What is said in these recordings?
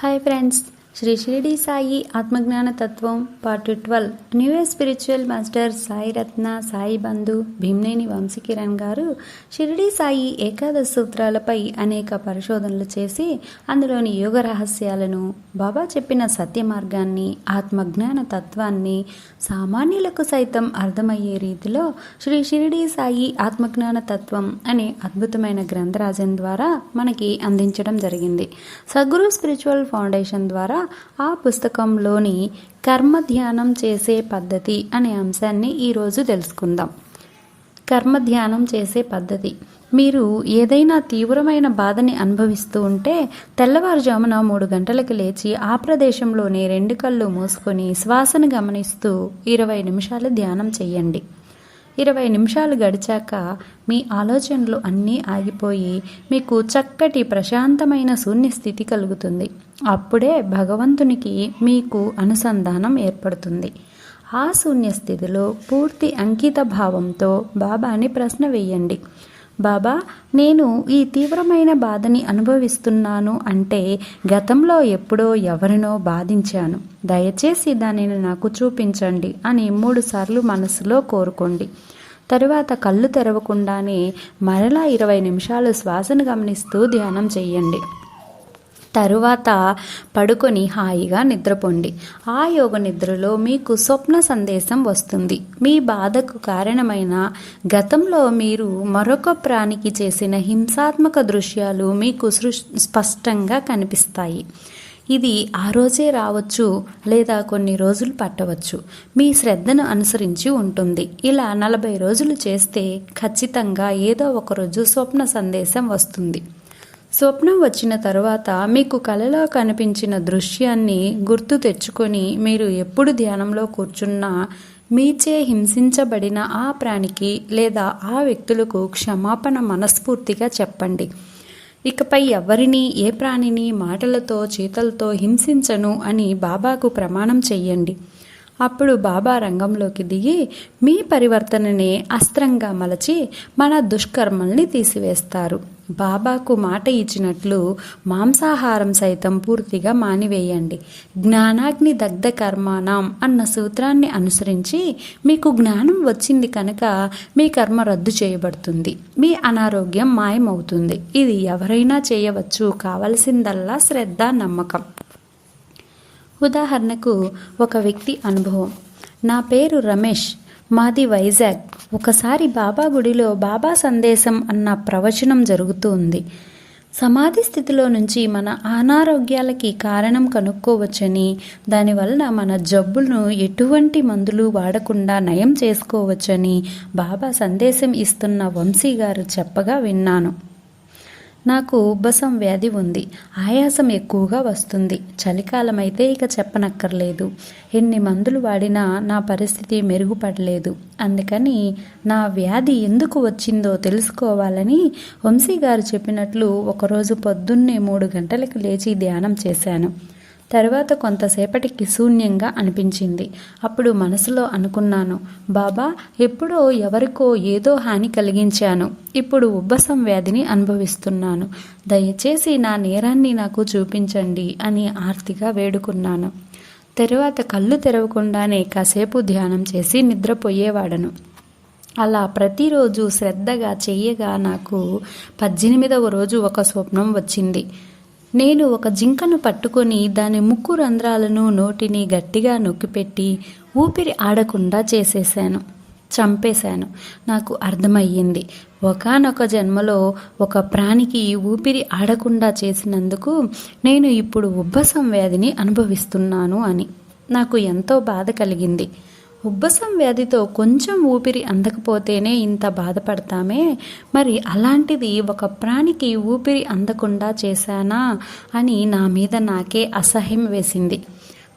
Hi friends. Shri Shirdi Sai ఆత్మజ్ఞాన తత్వం part twelve new age spiritual master Sai Ratna Sai Bandhu Bheemneni Vamsikiran garu Shirdi Sai ఏకాదశ సూత్రాలపై అనేక పరిశోధనలు చేసి అందులోని యోగ రహస్యాలను బాబా చెప్పిన సత్య మార్గాన్ని ఆత్మజ్ఞాన తత్వాన్ని సామాన్యులకు సైతం అర్థమయ్యే రీతిలో శ్రీ షిరిడి సాయి ఆత్మజ్ఞాన తత్వం అనే అద్భుతమైన గ్రంథరాజన్ ద్వారా మనకి అందించడం జరిగింది. సద్గురు స్పిరిచువల్ ఫౌండేషన్ ద్వారా ఆ పుస్తకంలోని కర్మ ధ్యానం చేసే పద్ధతి అనే అంశాన్ని ఈరోజు తెలుసుకుందాం. కర్మ ధ్యానం చేసే పద్ధతి. మీరు ఏదైనా తీవ్రమైన బాధని అనుభవిస్తూ ఉంటే తెల్లవారుజామున మూడు గంటలకు లేచి ఆ ప్రదేశంలోనే రెండు కళ్ళు మూసుకొని శ్వాసను గమనిస్తూ ఇరవై నిమిషాలు ధ్యానం చేయండి. ఇరవై నిమిషాలు గడిచాక మీ ఆలోచనలు అన్నీ ఆగిపోయి మీకు చక్కటి ప్రశాంతమైన శూన్య స్థితి కలుగుతుంది. అప్పుడే భగవంతునికి మీకు అనుసంధానం ఏర్పడుతుంది. ఆ శూన్య స్థితిలో పూర్తి అంకిత భావంతో బాబాని ప్రశ్న వేయండి. బాబా నేను ఈ తీవ్రమైన బాధని అనుభవిస్తున్నాను అంటే గతంలో ఎప్పుడో ఎవరినో బాధించాను. దయచేసి దానిని నాకు చూపించండి అని మూడుసార్లు మనసులో కోరుకోండి. తరువాత కళ్ళు తెరవకుండానే మరలా ఇరవై నిమిషాలు శ్వాసను గమనిస్తూ ధ్యానం చేయండి. తరువాత పడుకొని హాయిగా నిద్రపోండి. ఆ యోగ నిద్రలో మీకు స్వప్న సందేశం వస్తుంది. మీ బాధకు కారణమైన గతంలో మీరు మరొక ప్రాణికి చేసిన హింసాత్మక దృశ్యాలు మీకు స్పష్టంగా కనిపిస్తాయి. ఇది ఆ రోజే రావచ్చు లేదా కొన్ని రోజులు పట్టవచ్చు. మీ శ్రద్ధను అనుసరించి ఉంటుంది. ఇలా నలభై రోజులు చేస్తే ఖచ్చితంగా ఏదో ఒకరోజు స్వప్న సందేశం వస్తుంది. స్వప్నం వచ్చిన తర్వాత మీకు కలలో కనిపించిన దృశ్యాన్ని గుర్తు తెచ్చుకొని మీరు ఎప్పుడు ధ్యానంలో కూర్చున్నా మీచే హింసించబడిన ఆ ప్రాణికి లేదా ఆ వ్యక్తులకు క్షమాపణ మనస్ఫూర్తిగా చెప్పండి. ఇకపై ఎవరిని ఏ ప్రాణిని మాటలతో చేతలతో హింసించను అని బాబాకు ప్రమాణం చెయ్యండి. అప్పుడు బాబా రంగంలోకి దిగి మీ పరివర్తననే అస్త్రంగా మలచి మన దుష్కర్మల్ని తీసివేస్తారు. బాబాకు మాట ఇచ్చినట్లు మాంసాహారం సైతం పూర్తిగా మానివేయండి. జ్ఞానాగ్ని దగ్ధ కర్మాణం అన్న సూత్రాన్ని అనుసరించి మీకు జ్ఞానం వచ్చింది కనుక మీ కర్మ రద్దు చేయబడుతుంది. మీ అనారోగ్యం మాయమవుతుంది. ఇది ఎవరైనా చేయవచ్చు. కావలసిందల్లా శ్రద్ధ నమ్మకం. ఉదాహరణకు ఒక వ్యక్తి అనుభవం. నా పేరు రమేష్. మాది వైజాగ్. ఒకసారి బాబా గుడిలో బాబా సందేశం అన్న ప్రవచనం జరుగుతూ ఉంది. సమాధి స్థితిలో నుంచి మన అనారోగ్యాలకి కారణం కనుక్కోవచ్చని దానివలన మన జబ్బులను ఎటువంటి మందులు వాడకుండా నయం చేసుకోవచ్చని బాబా సందేశం ఇస్తున్న వంశీ గారు చెప్పగా విన్నాను. నాకు ఉబ్బసం వ్యాధి ఉంది. ఆయాసం ఎక్కువగా వస్తుంది. చలికాలం అయితే ఇక చెప్పనక్కర్లేదు. ఎన్ని మందులు వాడినా నా పరిస్థితి మెరుగుపడలేదు. అందుకని నా వ్యాధి ఎందుకు వచ్చిందో తెలుసుకోవాలని వంశీ గారు చెప్పినట్లు ఒకరోజు పొద్దున్నే మూడు గంటలకు లేచి ధ్యానం చేశాను. తర్వాత కొంతసేపటికి శూన్యంగా అనిపించింది. అప్పుడు మనసులో అనుకున్నాను బాబా ఎప్పుడో ఎవరికో ఏదో హాని కలిగించాను. ఇప్పుడు ఉబ్బసం వ్యాధిని అనుభవిస్తున్నాను. దయచేసి నా నేరాన్ని నాకు చూపించండి అని ఆర్తిగా వేడుకున్నాను. తరువాత కళ్ళు తెరవకుండానే కాసేపు ధ్యానం చేసి నిద్రపోయేవాడను. అలా ప్రతిరోజు శ్రద్ధగా చెయ్యగా నాకు పద్దెనిమిదవ రోజు ఒక స్వప్నం వచ్చింది. నేను ఒక జింకను పట్టుకొని దాని ముక్కు రంధ్రాలను నోటిని గట్టిగా నొక్కిపెట్టి ఊపిరి ఆడకుండా చేసేశాను. చంపేశాను. నాకు అర్థమయ్యింది. ఒకనొక జన్మలో ఒక ప్రాణికి ఊపిరి ఆడకుండా చేసినందుకు నేను ఇప్పుడు ఉబ్బసం వ్యాధిని అనుభవిస్తున్నాను అని. నాకు ఎంతో బాధ కలిగింది. ఉబ్బసం వ్యాధితో కొంచెం ఊపిరి అందకపోతేనే ఇంత బాధపడతామే. మరి అలాంటిది ఒక ప్రాణికి ఊపిరి అందకుండా చేశానా అని నా మీద నాకే అసహ్యం వేసింది.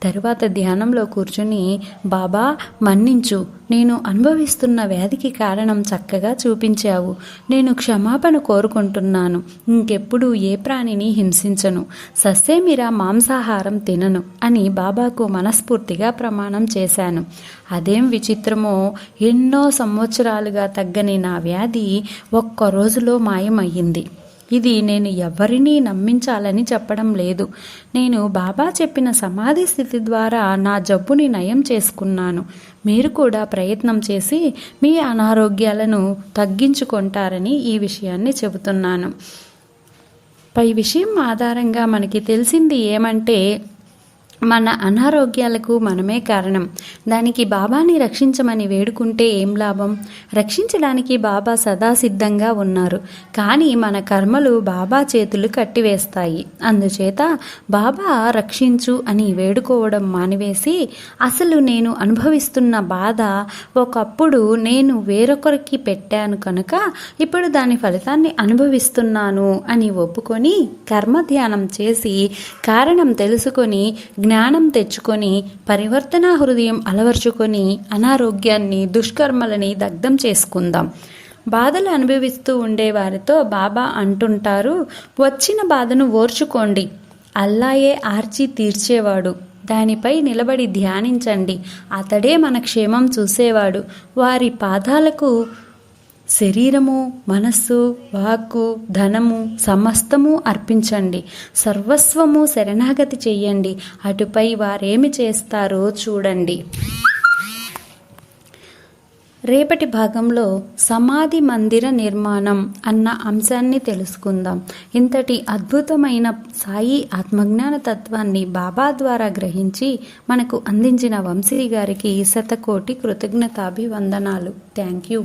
తరువాత ధ్యానంలో కూర్చుని బాబా మన్నించు. నేను అనుభవిస్తున్న వ్యాధికి కారణం చక్కగా చూపించావు. నేను క్షమాపణ కోరుకుంటున్నాను. ఇంకెప్పుడు ఏ ప్రాణిని హింసించను. సస్సేమిరా మాంసాహారం తినను అని బాబాకు మనస్ఫూర్తిగా ప్రమాణం చేశాను. అదేం విచిత్రమో ఎన్నో సంవత్సరాలుగా తగ్గని నా వ్యాధి ఒక్క రోజులో మాయమయ్యింది. ఇది నేను ఎవరినీ నమ్మించాలని చెప్పడం లేదు. నేను బాబా చెప్పిన సమాధి స్థితి ద్వారా నా జబ్బుని నయం చేసుకున్నాను. మీరు కూడా ప్రయత్నం చేసి మీ అనారోగ్యాలను తగ్గించుకుంటారని ఈ విషయాన్ని చెబుతున్నాను. పై విషయం ఆధారంగా మనకి తెలిసింది ఏమంటే మన అనారోగ్యాలకు మనమే కారణం. దానికి బాబాని రక్షించమని వేడుకుంటే ఏం లాభం? రక్షించడానికి బాబా సదా సిద్ధంగా ఉన్నారు. కానీ మన కర్మలు బాబా చేతులు కట్టివేస్తాయి. అందుచేత బాబా రక్షించు అని వేడుకోవడం మానివేసి అసలు నేను అనుభవిస్తున్న బాధ ఒకప్పుడు నేను వేరొకరికి పెట్టాను కనుక ఇప్పుడు దాని ఫలితాన్ని అనుభవిస్తున్నాను అని ఒప్పుకొని కర్మ ధ్యానం చేసి కారణం తెలుసుకొని జ్ఞానం తెచ్చుకొని పరివర్తన హృదయం అలవర్చుకొని అనారోగ్యాన్ని దుష్కర్మలని దగ్ధం చేసుకుందాం. బాధలు అనుభవిస్తూ ఉండే వారితో బాబా అంటుంటారు వచ్చిన బాధను ఓర్చుకోండి. అల్లాయే ఆర్చి తీర్చేవాడు. దానిపై నిలబడి ధ్యానించండి. అతడే మన క్షేమం చూసేవాడు. వారి పాదాలకు శరీరము మనస్సు వాక్కు ధనము సమస్తము అర్పించండి. సర్వస్వము శరణాగతి చెయ్యండి. అటుపై వారేమి చేస్తారో చూడండి. రేపటి భాగంలో సమాధి మందిర నిర్మాణం అన్న అంశాన్ని తెలుసుకుందాం. ఇంతటి అద్భుతమైన సాయి ఆత్మజ్ఞాన తత్వాన్ని బాబా ద్వారా గ్రహించి మనకు అందించిన వంశీ గారికి శతకోటి కృతజ్ఞతాభివందనాలు. Thank you.